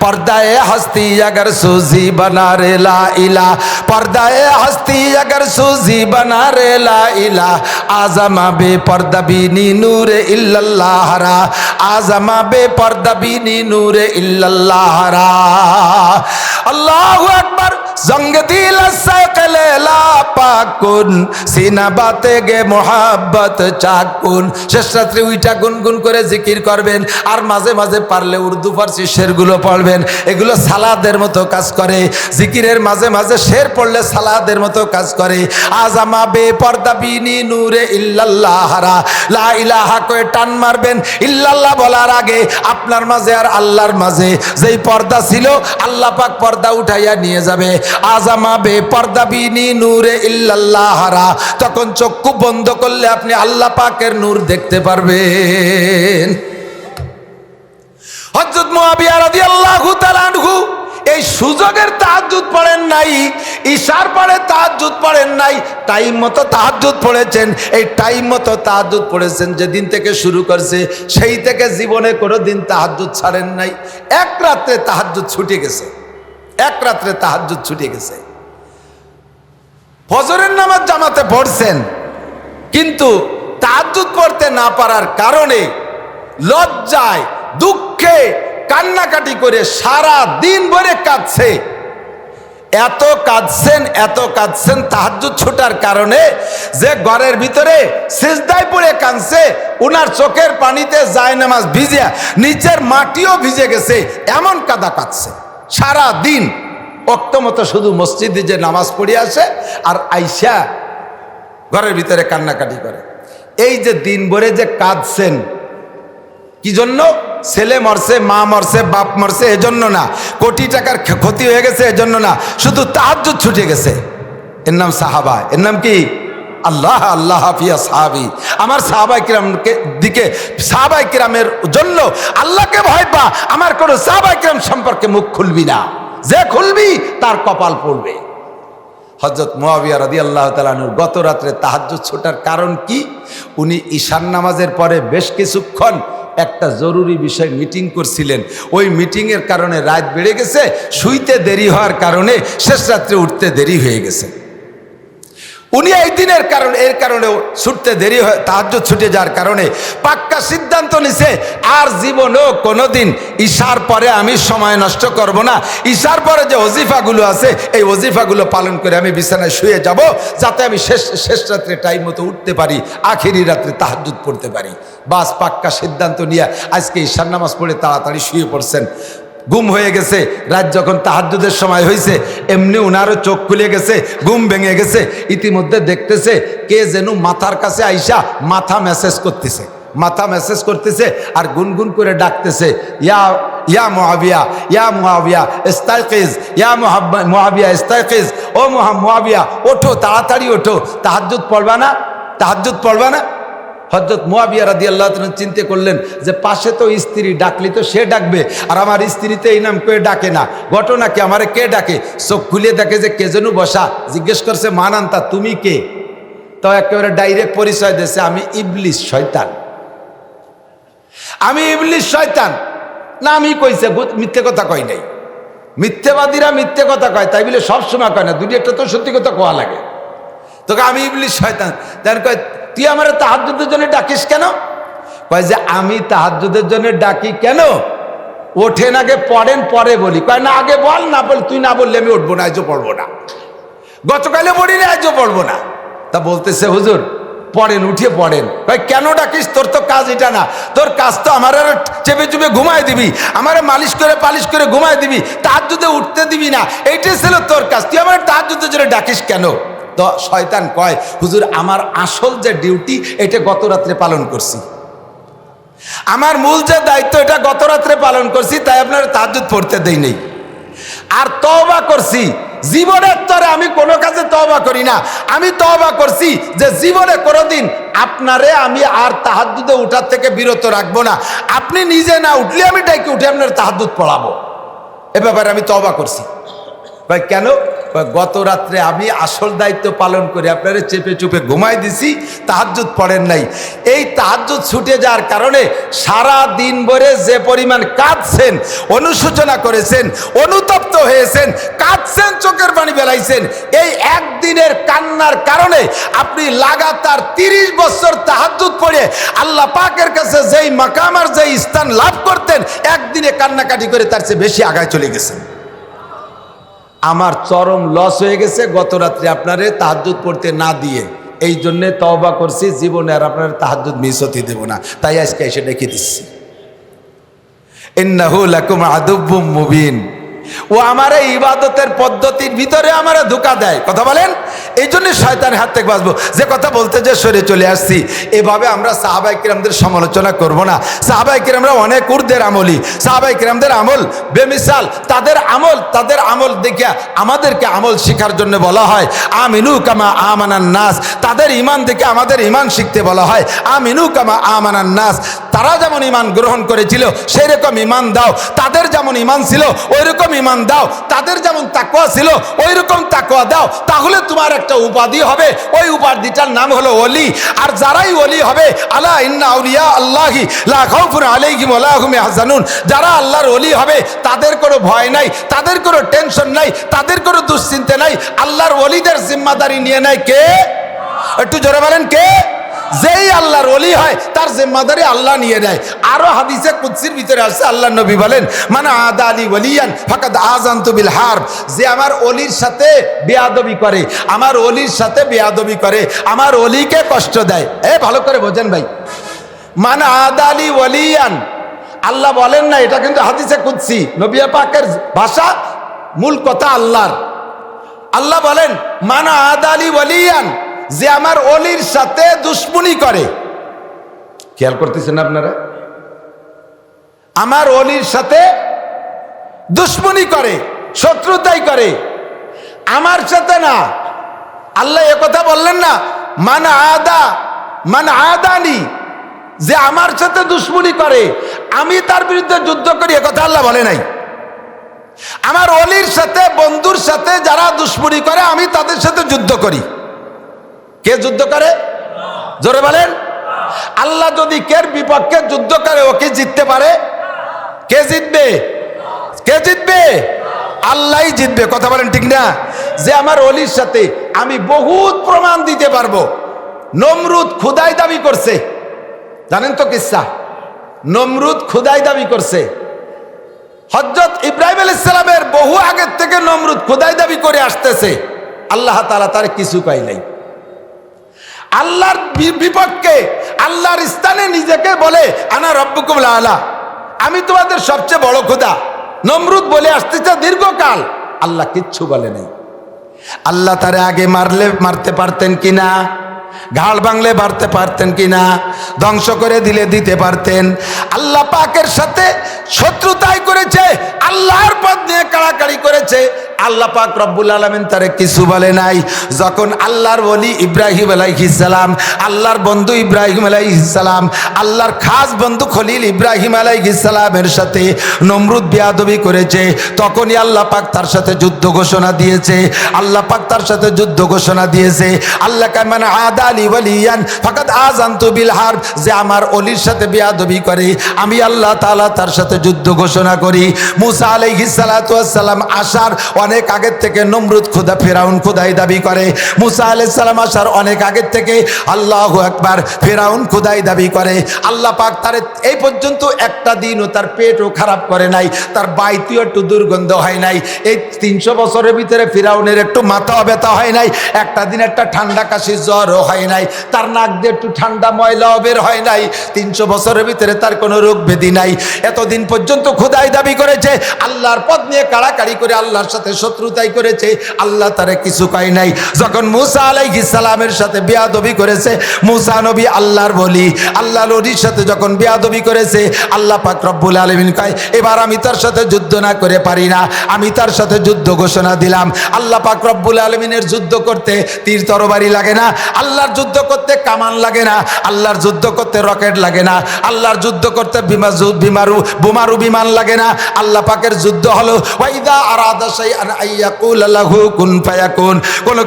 पर्दाए हस्ती अगर सूजी बना रे ला इला पर्दाए हस्ती अगर सूजी बना रे ला इला आजमा बे पर्दबीनी नूर इल्लल्लाह रा आजमा बे पर्दबीनी नूर इल्लल्लाह रा अल्लाहु अकबर জঙ্গ দিল শেষ উইটা করে জিকির করবেন, আর মাঝে মাঝে পারলে উর্দু, ফার্সি শেরগুলো পড়বেন। এগুলো সালাদের মতো কাজ করে। জিকিরের মাঝে মাঝে শের পড়লে সালাদের মতো কাজ করে। আজ আমা বে পর্দা বিনি লা টান মারবেন, ইল্লাল্লাহ বলার আগে আপনার মাঝে আর আল্লাহর মাঝে। যেই পর্দা ছিল, আল্লাহ পাক পর্দা উঠাইয়া নিয়ে যাবে। আজামা বে পর্দা বিনি নূরে ইল্লাল্লাহরা তখন চক্ষু বন্ধ করলে আপনি আল্লাহ পাকের নূর দেখতে পারবেন। হযরত মুআবিয়া রাদিয়াল্লাহু তাআলা আনহু এই সুযোগের তাহাজ্জুদ পড়েন নাই, ঈশার পরে তাহাজ্জুদ পড়েন নাই, টাইম মতো তাহাজ্জুদ পড়েছেন। এই টাইম মতো তাহাজ্জুদ পড়েছেন, যেদিন থেকে শুরু করছে, সেই থেকে জীবনে কোনো দিন তাহাজ্জুদ ছাড়েন নাই। এক রাত্রে তাহাজ্জুদ ছুটে গেছে। এক রাত্রে তাহাজ্জুদ ছুটে গেছে। ফজরের নামাজ জামাতে পড়ছেন, কিন্তু তাহাজ্জুদ পড়তে না পারার কারণে লজ্জায়, দুঃখে কান্নাকাটি করে সারা দিন ভরে কাঁদছে। এত কাঁদছেন এত কাঁদছেন তাহাজ্জুদ ছুটার কারণে যে ঘরের ভিতরে সিজদায় পড়ে কাঁদছে, উনার চোখের পানিতে যায় নামাজ ভিজে নিচের মাটিও ভিজে গেছে, এমন কাদা কাঁদছে। সারা দিন মতো শুধু মসজিদে যে নামাজ পড়ে আসে আর আইসা ঘরের ভিতরে কান্নাকাটি করে। এই যে দিন ভরে যে কাঁদছেন, কি জন্য? ছেলে মরছে, মা মরছে, বাপ মরছে, এজন্য না। কোটি টাকার ক্ষতি হয়ে গেছে, এজন্য না। শুধু তাহাজ্জুদ ছুটে গেছে। এর নাম সাহাবা। এর নাম কি? আল্লাহ আল্লাহ হাফিয়া সাহাবি, আমার সাহাবাই কিরামকে দিকে সাহাবাই কিরামের জন্য আল্লাহকে ভয় পা, আমার কোনো সাহাবাই কিরাম সম্পর্কে মুখ খুলবি না। যে খুলবি, তার কপাল পড়বে। হজরত মোয়াবিয়া রদি আল্লাহ তালানুর গত রাত্রে তাহাজ্জুদ ছোটার কারণ কি? উনি ঈশান নামাজের পরে বেশ কিছুক্ষণ একটা জরুরি বিষয় মিটিং করছিলেন। ওই মিটিংয়ের কারণে রাত বেড়ে গেছে, শুইতে দেরি হওয়ার কারণে শেষ রাত্রে উঠতে দেরি হয়ে গেছে। উনি এই দিনের কারণে, এর কারণেও ছুটতে দেরি হয়, তাহাজ্য ছুটে যাওয়ার কারণে। পাক্কা সিদ্ধান্ত নিছে, আর জীবনেও কোনোদিন ঈশার পরে আমি সময় নষ্ট করব না। ঈশার পরে যে ওজিফাগুলো আছে, এই ওজিফাগুলো পালন করে আমি বিছানায় শুয়ে যাব, যাতে আমি শেষ শেষ রাত্রে টাইম মতো উঠতে পারি, আখেরি রাত্রে তাহাজুদ পড়তে পারি। বাস পাক্কা সিদ্ধান্ত নিয়ে আজকে ঈশার নামাজ পড়ে তাড়াতাড়ি শুয়ে পড়ছেন। গুম হয়ে গেছে। রাত যখন তাহাজ্জুদের সময় হয়েছে এমনি উনারও চোখ খুলে গেছে, ঘুম ভেঙে গেছে। ইতিমধ্যে দেখতেছে কে যেন মাথার কাছে আইসা মাথা মেসেজ করতেছে। মাথা মেসেজ করতেছে আর গুনগুন করে ডাকতেছে, ইয়া ইয়া মহাবিয়া ইয়া মহাবিয়া ইস্তাইকিজ, ইয়া মহাবিয়া ইস্তাইকিজ, ও মহা মহাবিয়া ওঠো, তাড়াতাড়ি ওঠো। তাহাজ্জুদ পড়বা না? তাহাজ্জুদ পড়বা না? হজরত মোয়াবিয়া রাদি আল্লাহ চিন্তা করলেন যে পাশে তো স্ত্রী ডাকলি তো সে ডাকবে, আর আমার স্ত্রীতে এই নাম কে ডাকে না? ঘটনা কি? আমারে কে ডাকে? চোখ খুলে দেখে যে কে যেন বসা। জিজ্ঞেস করছে, মানান্তা, তুমি কে? তো একেবারে ডাইরেক্ট পরিচয় দিয়েছে, আমি ইবলিস, শয়তান। আমি ইবলিস, শয়তান? না, আমি কইছে মিথ্যে কথা কই নাই। মিথ্যেবাদীরা মিথ্যে কথা কয়, তাই বলে সবসময় কয় না দুটি একটা তো সত্যি কথা কোয়া লাগে। তোকে আমি ইবলিস, শয়তান? তার কয় তুই আমার তাহাজুদের জন্য ডাকিস কেন? কয় যে আমি তাহাজুদের জন্য ডাকি কেন? ওঠেন আগে, পড়েন, পরে বলি। কয়, না, আগে বল, না বল, তুই না বললে আমি উঠবো না, আজও পড়ব না। গতকালে পড়ি না আজও পড়ব না। তা বলতেছে, হুজুর, পড়েন, উঠিয়ে পড়েন। ভাই কেন ডাকিস? তোর তো কাজ এটা না। তোর কাজ তো আমার আর চেপে চুপে ঘুমায় দিবি। আমারে মালিশ করে পালিশ করে ঘুমায় দিবি। তার যুদ্ধে উঠতে দিবি না। এইটাই ছিল তোর কাজ। তুই আমার তার জন্য ডাকিস কেন? শয়তান কয়, হুজুর, আমার আসল যে ডিউটি, এটা গত রাত্রে পালন করছি। আমার মূল যে দায়িত্ব, এটা গত রাত্রে পালন করছি, তাই আপনার তাজ্জুদ পড়তে দেই নেই। আর তওবা করছি, জীবনের তরে আমি কোনো কাজে তওবা করি না। আমি তওবা করছি যে জীবনে কোনোদিন আপনারে আমি আর তাহাদ্দুদে উঠার থেকে বিরত রাখব না। আপনি নিজে না উঠলে আমি ডাইকে উঠে আপনার তাহাদ্দুদ পড়াবো। এ ব্যাপারে আমি তওবা করছি। ভাই, কেন? গত রাত্রে আমি আসল দায়িত্ব পালন করে আপনারা চেপে চুপে ঘুমাই দিছি, তাহাজ্জুদ পড়েন নাই। এই তাহাজ্জুদ ছুটে যাওয়ার কারণে সারা দিন ভরে যে পরিমাণ কাঁদছেন, অনুশোচনা করেছেন, অনুতপ্ত হয়েছেন, কাঁদছেন, চোখের পানি বেলাইছেন এই একদিনের কান্নার কারণে আপনি লাগাতার তিরিশ বছর তাহাজ্জুদ পড়ে আল্লাহ পাকের কাছে যেই মাকামার যেই স্থান লাভ করতেন, একদিনে কান্নাকাটি করে তার চেয়ে বেশি আগায় চলে গেছেন। আমার চরম লস হয়ে গেছে, গত রাত্রে আপনারে তাহাজুদ পড়তে না দিয়ে। এই জন্যে তওবা করছি, জীবনে আর আপনার তাহাজুদ মিস হতে দেব না। তাই আজকে এসে ডেকে দিচ্ছি। ইন্নাহু লাকুম আদুব্বুম মুবিন। ও আমার এই ইবাদতের পদ্ধতির ভিতরে আমার ধোকা দেয়। কথা বলেন? এই জন্য শয়তানের হাত থেকে বাঁচবো। যে কথা বলতে যে সরে চলে আসছি, এভাবে আমরা সাহাবাই কিরামদের সমালোচনা করব না। সাহাবাই কিরামরা অনেক উর্দের আমলি। সাহাবাই কিরামদের আমল বেমিসাল। তাদের আমল তাদের আমল দেখিয়া আমাদেরকে আমল শেখার জন্য বলা হয়। আমিনু কামা আমানান নাস। তাদের ইমান দেখে আমাদের ইমান শিখতে বলা হয়। আমিনু কামা আমানান নাস। তারা যেমন ইমান গ্রহণ করেছিল সেই রকম ইমান দাও। তাদের যেমন ইমান ছিল ওই রকম ইমান দাও। তাদের যেমন তাকোয়া ছিল ওই রকম তাকোয়া দাও। তাহলে তোমার একটা উপাধি হবে। ওই উপাধিটার নাম হলো অলি আর যারাই অলি হবে, আলা ইন্না আউলিয়া আল্লাহি, লা খাউফুন আলাইহিম ওয়া লা হুম ইয়াহজানুন। যারা আল্লাহর অলি হবে, তাদের কোনো ভয় নাই, তাদের কোনো টেনশন নাই, তাদের কোনো দুশ্চিন্তা নাই। আল্লাহর অলিদের জিম্মাদারি নিয়ে নেয় কে? একটু জোরে বলেন কে? যেই আল্লাহর অলি হয়, তার জিম্মাদারি আল্লাহ নিয়ে নেয়। আরও হাদিসে কুৎসির ভিতরে আসছে আল্লাহ নবী বলেন মানে আদা আলী ওলিয়ান ফাকাদ আজান্তু বিল হারব যে আমার অলির সাথে বেয়াদবি করে, আমার অলির সাথে বেয়াদবি করে, আমার অলিকে কষ্ট দেয়। এ, ভালো করে বোঝেন ভাই। মানে আদা আলী ওলিয়ান। আল্লাহ বলেন না, এটা কিন্তু হাদিসে কুৎসি নবিয়া পাকের ভাষা মূল কথা আল্লাহর। আল্লাহ বলেন, মানা আদালি ওয়ালিয়ান যে আমার অলির সাথে দুশ্মনী করে। খেয়াল করতেছেন আপনারা? আমার অলির সাথে দুশ্মনী করে, শত্রুতাই করে। আমার সাথে না। আল্লাহ কথা বললেন না, মান আদা, মান আদানি, যে আমার সাথে দুশ্মনী করে, আমি তার বিরুদ্ধে যুদ্ধ করি কথা আল্লাহ বলে নাই। আমার অলির সাথে, বন্ধুর সাথে যারা দুশ্মনী করে, আমি তাদের সাথে যুদ্ধ করি। কে যুদ্ধ করে? জোরে বলেন। আল্লাহ যদি কের বিপক্ষে যুদ্ধ করে ওকে জিততে পারে? কে জিতবে? কে জিতবে? আল্লাহ জিতবে। কথা বলেন ঠিক না? যে আমার অলির সাথে আমি বহুত প্রমাণ দিতে পারব। নমরুদ খুদাই দাবি করছে। জানেন তো কিসা? নমরুদ খুদাই দাবি করছে। হজরত ইব্রাহিম আল ইসলামের বহু আগের থেকে নমরুদ খোদাই দাবি করে আসতেছে। আল্লাহ তালা তার কিছু পাই নাই। আল্লাহর বিপক্ষে, আল্লাহর স্থানে নিজেকে বলে, আনা রব্বুকুম আলা আমি তোমাদের সবচেয়ে বড় খোদা। নমরুদ বলে আসতেছে দীর্ঘকাল। আল্লাহ কিচ্ছু বলে নাই। আল্লাহ তারে আগে মারলে মারতে পারতেন কিনা ঘাড় বাংলে মারতে পারতেন কিনা ধ্বংস করে দিলে দিতে পারতেন। আল্লাহ পাকের সাথে শত্রুতাই করেছে। আল্লাহর পথ নিয়ে কাড়াকাড়ি করেছে। আল্লাহ পাক রব্বুল আলমিন তারে কিছু বলে নাই। যখন আল্লাহর বলি ইব্রাহিম আলাইহিসালাম আল্লাহর বন্ধু ইব্রাহিম আলাইহিসালাম আল্লাহর খাস বন্ধু খলিল ইব্রাহিম আলাইহিসালামের সাথে নমরুদ বিয়াদবি করেছে, তখনই আল্লাহ পাক তার সাথে যুদ্ধ ঘোষণা দিয়েছে। আল্লাহ পাক তার সাথে যুদ্ধ ঘোষণা দিয়েছে। আল্লাহ কামান আদা আলী ওয়ালিয়ান, ফাকাদ আজান্তু বিল হারব, যে আমার অলির সাথে বিয়াদবি করে, আমি আল্লাহ তাআলা তার সাথে যুদ্ধ ঘোষণা করি। মুসা আলাইহিস সালাতু আসার অনেক আগের থেকে নমরুদ খোদা, ফেরাউন খোদাই দাবি করে। মুসা আলাইহিস সালাম আসার অনেক আগের থেকে আল্লাহু আকবার, ফেরাউন খোদাই দাবি করে। আল্লাহ পাক তার এই পর্যন্ত একটা দিনও তার পেটও খারাপ করে নাই, তার বাইতিও একটু দুর্গন্ধ হয় নাই। এই তিনশো বছরের ভিতরে ফিরাউনের একটু মাথা ব্যথা হয় নাই, একটা দিন একটা ঠান্ডা কাশি জ্বরও হয় নাই, তার নাক দিয়ে একটু ঠান্ডা ময়লাও বের হয় নাই, তিনশো বছরের ভিতরে তার কোনো রোগ ব্যাধি নাই। এতদিন পর্যন্ত খুদাই দাবি করেছে, আল্লাহর পদ নিয়ে কাড়াকাড়ি করে আল্লাহর সাথে শত্রুতাই করেছে, আল্লাহ তারে কিছু পাই নাই। যখন মুসা আলাইহিস সালামের সাথে বিয়াদবি করেছে, মুসা নবী আল্লাহর বলি, আল্লাহ নবীর সাথে যখন বিয়াদবি করেছে, আল্লাহ পাক রব্বুল আলমিন কয়, এবার আমি তার সাথে যুদ্ধ না করে পারি না, আমি তার সাথে যুদ্ধ ঘোষণা দিলাম। আল্লাহ পাক রব্বুল আলমিনের যুদ্ধ করতে তীর তরবারি লাগে না, আল্লাহর যুদ্ধ করতে কামান লাগে না, আল্লাহর যুদ্ধ করতে রকেট লাগে না, আল্লাহর যুদ্ধ করতে বিমা- বিমারু বোমারু বিমান লাগে না, আল্লাহ পাকের যুদ্ধ হলো, ওয়াইদা আরাদা শাইআন আন আইয়াকুল লাহু কুন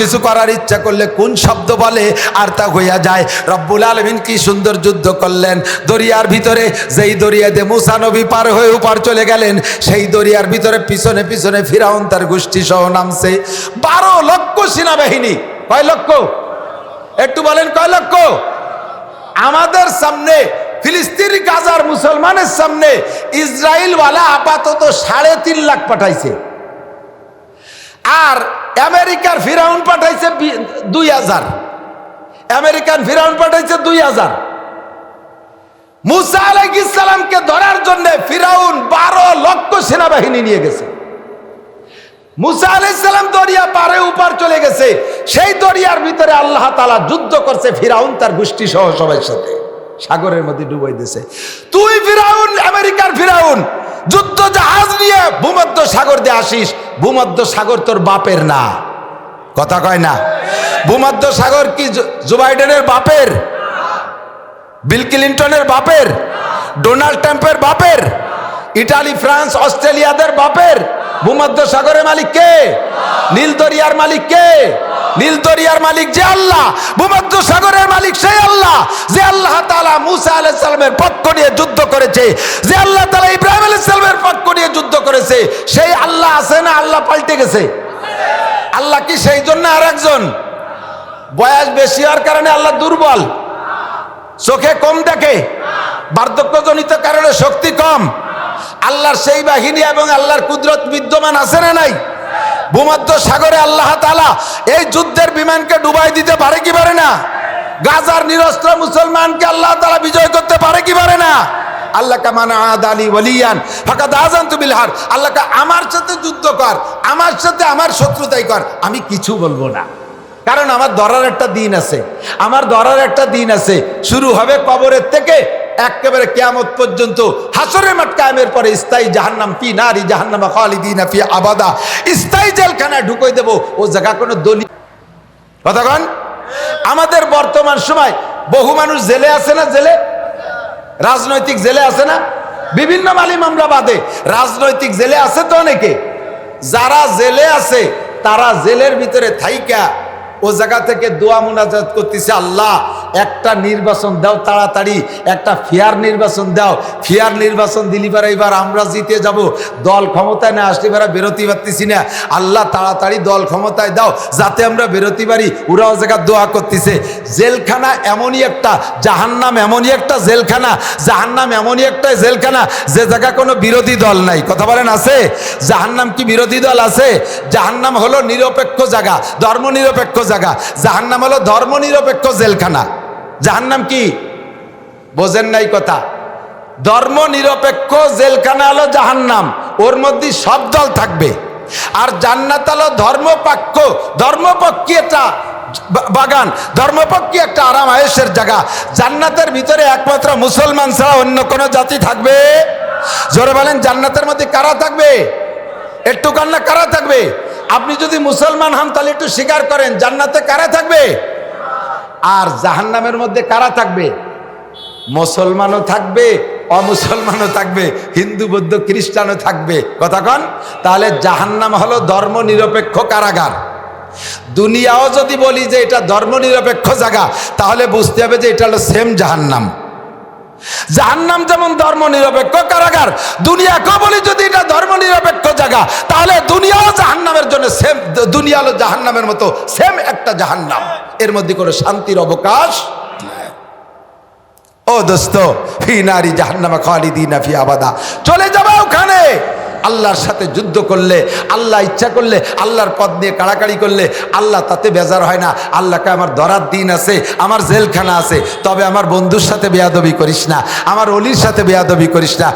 কিছু করার ইচ্ছা করলে কোন শব্দ বলে আর তা হইয়া যায়। রব্বুল আলমিন কি সুন্দর যুদ্ধ করলেন। দরিয়ার ভিতরে যেই দরিয়াতে মুসা নবী পার হয়ে উপার চলে গেলেন, সেই দরিয়ার ভিতরে পিছনে পিছনে ফিরাউন তার গোষ্ঠী সহ নামছে। বারো লক্ষ সেনাবাহিনী। কয় লক্ষ? একটু বলেন, কয় লক্ষ? আমাদের সামনে, ফিলিস্তিনি গাজার মুসলমানের সামনে ইসরায়েল ওয়ালা আপাতত সাড়ে তিন লাখ পাঠাইছে। আর আমেরিকার ফিরাউন পাঠাইছে দুই হাজার। আমেরিকান ফিরাউন পাঠাইছে দুই হাজার। মুসা আলাইসালামকে ধরার জন্য ফিরাউন বারো লক্ষ সেনাবাহিনী নিয়ে গেছে। মুসা আলাইসালাম দরিয়া পারে উপার চলে গেছে। সেই দরিয়ার ভিতরে আল্লাহ তালা যুদ্ধ করছে ফিরাউন তার গোষ্ঠী সহ সবার সাথে। সাগরের মধ্যে ডুবাই দিছে তুই ফিরাউন, আমেরিকার ফিরাউন যুদ্ধ জাহাজ নিয়ে ভূমধ্য সাগর দিয়ে আসিস, ভূমধ্য সাগর তোর বাপের না। কথা কয় না? ভূমধ্য সাগর কি জো- জো বাইডেনের বাপের? বিল ক্লিন্টনের বাপের? ডোনাল্ড ট্রাম্পের বাপের? ইটালি, ফ্রান্স, অস্ট্রেলিয়াদের বাপের? ভূমধ্য সাগরের মালিক কে? নীল দরিয়ার মালিক কে? নীল দরিয়ার মালিক যে আল্লাহ, ভূমধ্য সাগরের মালিক সেই আল্লাহ, যে আল্লাহ তালা মুসা আলাইহিস সালামের পক্ষ নিয়ে যুদ্ধ করেছে, যে আল্লাহ তালা ইব্রাহিম আলাইহিস সালামের পক্ষ নিয়ে যুদ্ধ করেছে, সেই আল্লাহ আছে না আল্লাহ পাল্টে গেছে? আল্লাহ কি সেই জন্য আর একজন বয়স বেশি হওয়ার কারণে আল্লাহ দুর্বল। চোখে কম দেখে, বার্ধক্যজনিত কারণে শক্তি কম। আল্লাহর সেই বাহিনী এবং আল্লাহর কুদরত বিদ্যমান আছে না নাই? ভূমধ্য সাগরে আল্লাহ তালা এই যুদ্ধের বিমানকে ডুবাই দিতে পারে কি পারে না? গাজার নিরস্ত্র মুসলমানকে আল্লাহ তালা বিজয় করতে পারে কি পারে না? আল্লাহ আদ ফাঁকা দাজান বিলহার আল্লাহ আমার সাথে যুদ্ধ কর, আমার সাথে আমার কর। আমি কিছু বলব না। কারণ আমার একটা দিন আছে। আমার একটা দিন আছে। শুরু হবে কবরের থেকে একেবারে কেয়ামত পর্যন্ত হাসরের মাঠ কায়েমের পরে স্থায়ী জাহান্নাম ফি নারী জাহান্নামা খালিদিনা আবাদা। স্থায়ী জেলখানায় ঢুকই দেব, ও জায়গা কোনো দলি কতক্ষণ আমাদের বর্তমান সময় বহু মানুষ জেলে আছে না জেলে? রাজনৈতিক জেলে আছে না? বিভিন্ন মালি মামলা বাদে। রাজনৈতিক জেলে আছে তো অনেকে। যারা জেলে আছে, তারা জেলের ভিতরে থাইকা, ও জায়গা থেকে দোয়া মোনাজাত করতেছে আল্লাহ। একটা নির্বাচন দাও তাড়াতাড়ি, একটা ফেয়ার নির্বাচন দাও। ফেয়ার নির্বাচন দিলি পারে এবার আমরা জিতে যাব। দল ক্ষমতায় না আসলে এবার বেরোতে পারতেছি না। আল্লাহ তাড়াতাড়ি দল ক্ষমতায় দাও, যাতে আমরা বেরোতে পারি। ওরাও জায়গা দোয়া করতেছে। জেলখানা এমনই একটা, জাহান্নাম এমনই একটা জেলখানা, জাহান্নাম এমনই একটা জেলখানা, যে জায়গা কোনো বিরোধী দল নাই। কথা বলেন আছে? জাহান্নাম কি বিরোধী দল আছে? জাহান্নাম হলো নিরপেক্ষ জায়গা ধর্ম নিরপেক্ষ জায়গা। জাহান্নাম হলো ধর্ম নিরপেক্ষ জেলখানা। জাহান্নাম কি? বোঝেন নাই কথা। ধর্ম নিরপেক্ষ জেলখানা হলো জাহান্নাম, ওর মধ্যে সব দল থাকবে। আর জান্নাত হলো ধর্মপক্ষ ধর্মপক্ষী একটা বাগান ধর্মপক্ষী একটা আরাম আয়েসের জায়গা। জান্নাতের ভিতরে একমাত্র মুসলমান ছাড়া অন্য কোনো জাতি থাকবে? জোরে বলেন, জান্নাতের মধ্যে কারা থাকবে? একটু কান্না, কারা থাকবে? আপনি যদি মুসলমান হন, তাহলে একটু স্বীকার করেন, জান্নাতে কারা থাকবে? আর জাহান্নামের মধ্যে কারা থাকবে? মুসলমানও থাকবে, অমুসলমানও থাকবে, হিন্দু, বৌদ্ধ, খ্রিস্টানও থাকবে। কথা কন? তাহলে জাহান্নাম হলো ধর্ম নিরপেক্ষ কারাগার। দুনিয়াও যদি বলি যে এটা ধর্ম নিরপেক্ষ জায়গা, তাহলে বুঝতে হবে যে এটা হলো সেম জাহান্নাম। জাহান্নাম যেমন ধর্ম নিরপেক্ষ কারাগার দুনিয়াকে বলি যদি এটা ধর্ম নিরপেক্ষ জায়গা, তাহলে দুনিয়াও জাহান্নামের জন্য সেম দুনিয়া হলো জাহান্নামের মতো সেম একটা জাহান্নাম। এর মধ্যে কোনো শান্তির অবকাশ ও দোস্ত, ফি নারী জাহান্নামা খালিদিনা ফি আবাদা। চলে যাবে ওখানে। আল্লাহর সাথে যুদ্ধ করলে, আল্লাহ ইচ্ছা করলে, আল্লাহর পদ নিয়ে কাড়াকাড়ি করলে, আল্লাহ তাতে বেজার হয় না। আল্লাহকে আমার ধরার দিন আছে, আমার জেলখানা আছে, তবে আমার বন্ধুর সাথে বেয়াদবি করিস না, আমার অলির সাথে বেয়াদবি করিস না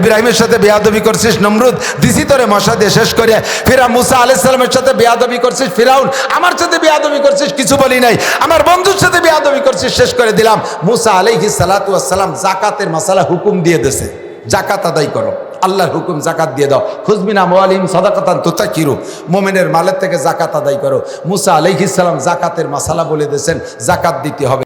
ইব্রাহিমের সাথে বেয়াদবি করছিস, নমরুদ, দিছি তোরে মশা দিয়ে শেষ করে, ফিরা মুসা আলাইসালামের সাথে বেয়াদবি করছিস, ফিরাউন, আমার সাথে বেয়াদবি করছিস, কিছু বলি নাই, আমার বন্ধুর সাথে বেয়াদবি করছিস, শেষ করে দিলাম। মুসা আলাইহি সালাতু আসসালাম জাকাতের মশালা হুকুম দিয়ে দেছে জাকাত আদায় করো। আল্লাহর হুকুম জাকাত দিয়ে দাও। হুজমিনা মোয়ালিম সদাকাতান তোতা কিরু মোমেনের মালের থেকে জাকাত আদায় করো। মুসা আলহিসাম জাকাতের মশালা বলে দিয়েছেন, জাকাত দিতে হবে।